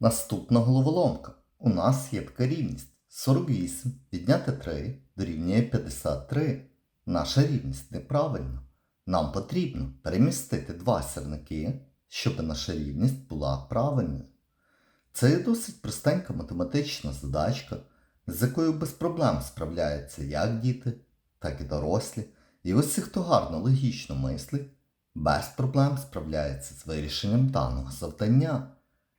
Наступна головоломка. У нас є така рівність. 48 відняти 3 дорівнює 53. Наша рівність неправильна. Нам потрібно перемістити два сірники, щоб наша рівність була правильною. Це є досить простенька математична задачка, з якою без проблем справляються як діти, так і дорослі. І ось хто гарно логічно мислить, без проблем справляється з вирішенням даного завдання.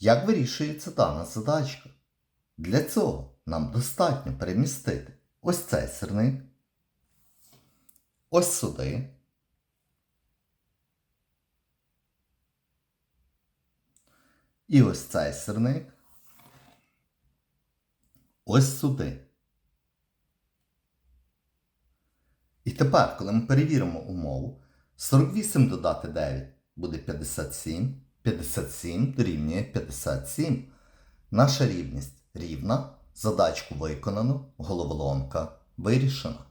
Як вирішується дана задачка? Для цього нам достатньо перемістити ось цей сирник, ось сюди. І ось цей сирник. Ось сюди. І тепер, коли ми перевіримо умову, 48 додати 9 буде 57, 57 дорівнює 57. Наша рівність рівна, задачку виконано, головоломка вирішена.